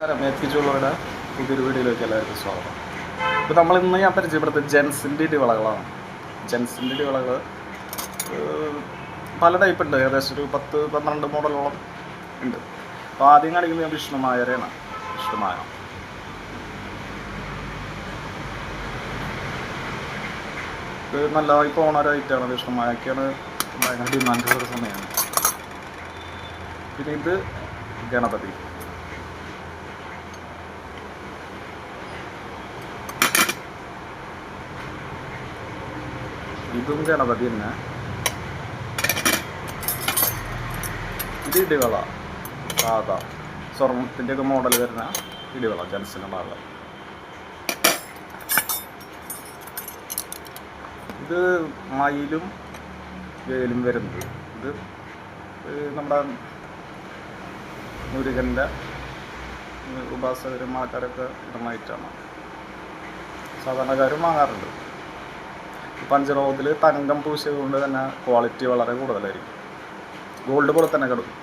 മേത്തി എത്തിച്ചുള്ളവരുടെ പുതിയൊരു വീഡിയോയിലേക്ക് എല്ലാവർക്കും സ്വാഗതം. ഇപ്പോൾ നമ്മൾ ഇന്ന് ഞാൻ പരിചയപ്പെടുത്തിയത് ജെൻസിന്റെ ഇടിവളകളാണ്. ജെൻസിന്റെ ഇടിവളകൾ ഏഹ്, പല ടൈപ്പ് ഉണ്ട്. ഏകദേശം ഒരു പത്ത് പന്ത്രണ്ട് മോഡലോളം ഉണ്ട്. അപ്പോൾ ആദ്യം കാണിക്കുന്നത് ഞാൻ വിഷ്ണുമായരെയാണ് വിഷ്ണുമായ ഇത് ഇപ്പോൾ ഐറ്റമാണ് വിഷ്ണുമായൊക്കെയാണ് ഭയങ്കര ഡിമാൻഡുള്ള ഒരു സമയമാണ്. പിന്നെ ഇത് ഗണപതി. ഇതും ഗണപതി തന്നെ ഇത് ഇടിവള സാധാ സ്വർണത്തിന്റെ ഒക്കെ മോഡൽ വരുന്ന ഇടിവള ജൻസിന്റെ ഭാഗം. ഇത് മയിലും വേലും വരുന്നത്. ഇത് നമ്മുടെ മുരുകന്റെ ഉപാസകരും ആൾക്കാരൊക്കെ ഇടമായിട്ടാണ് സാധാരണക്കാരും വാങ്ങാറുണ്ട്. പഞ്ചറോതിൽ തങ്കം പൂശിയത് കൊണ്ട് തന്നെ ക്വാളിറ്റി വളരെ കൂടുതലായിരിക്കും. ഗോൾഡ് പോലെ തന്നെ കിടക്കും.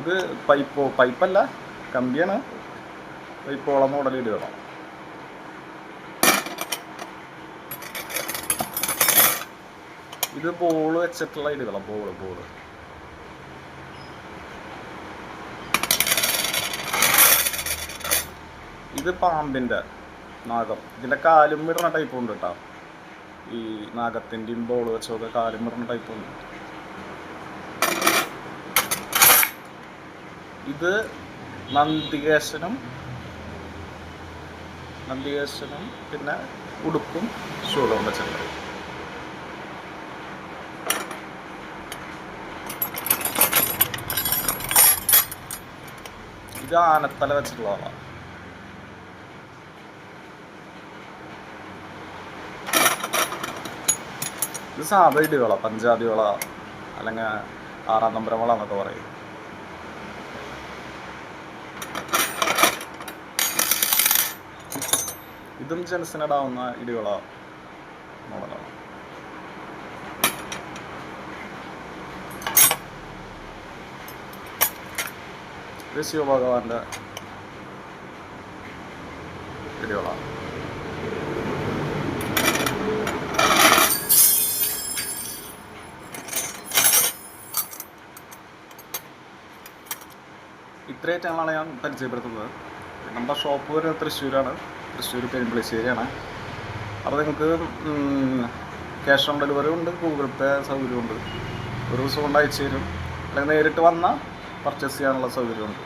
ഇത് പൈപ്പോ പൈപ്പല്ല കമ്പിയാണ്. പൈപ്പോളം മോഡൽ ഇടുകയാണ് ഇത് ബോൾ വെച്ചിട്ടുള്ള ഇടുകളാണ് ബോൾ ബോൾ ഇത് പാമ്പിന്റെ നാഗം. ഇതിന്റെ കാലും ഇടുന്ന ടൈപ്പ് ഉണ്ട് കേട്ടോ ഈ നാഗത്തിന്റെയും ബോൾ വെച്ചൊക്കെ കാലും പറഞ്ഞ ടൈപ്പ് ഉണ്ട് ഇത് നന്ദികേശനും നന്ദികേശനും പിന്നെ ഉടുപ്പും ഷൂളും വെച്ചിട്ടുണ്ട്. ഇത് ആനത്തല വെച്ചിട്ടുള്ളതാണ്. ഇത് സാധാ ഇടിവള പഞ്ചാബി വള അല്ലെങ്കിൽ ആറാം നമ്പർ വള എന്നൊക്കെ പറയും. ഇതും ജനസിനിടാവുന്ന ഇടിവള മോഡലാണ് ഇത് ശിവഭഗവാന്റെ ഇടിവളാണ് ഇത്രയും ഐറ്റങ്ങളാണ് ഞാൻ പരിചയപ്പെടുത്തുന്നത്. നമ്മുടെ ഷോപ്പ് വരുന്നത് തൃശ്ശൂരാണ്. തൃശ്ശൂർ പെരുമ്പളശ്ശേരിയാണ് അപ്പോൾ നിങ്ങൾക്ക് ക്യാഷ് ഓൺ ഡെലിവറി ഉണ്ട് ഗൂഗിൾ പേ സൗകര്യമുണ്ട്. ഒരു ദിവസം കൊണ്ട് അയച്ചു തരും. അല്ലെങ്കിൽ നേരിട്ട് വന്നാൽ പർച്ചേസ് ചെയ്യാനുള്ള സൗകര്യമുണ്ട്.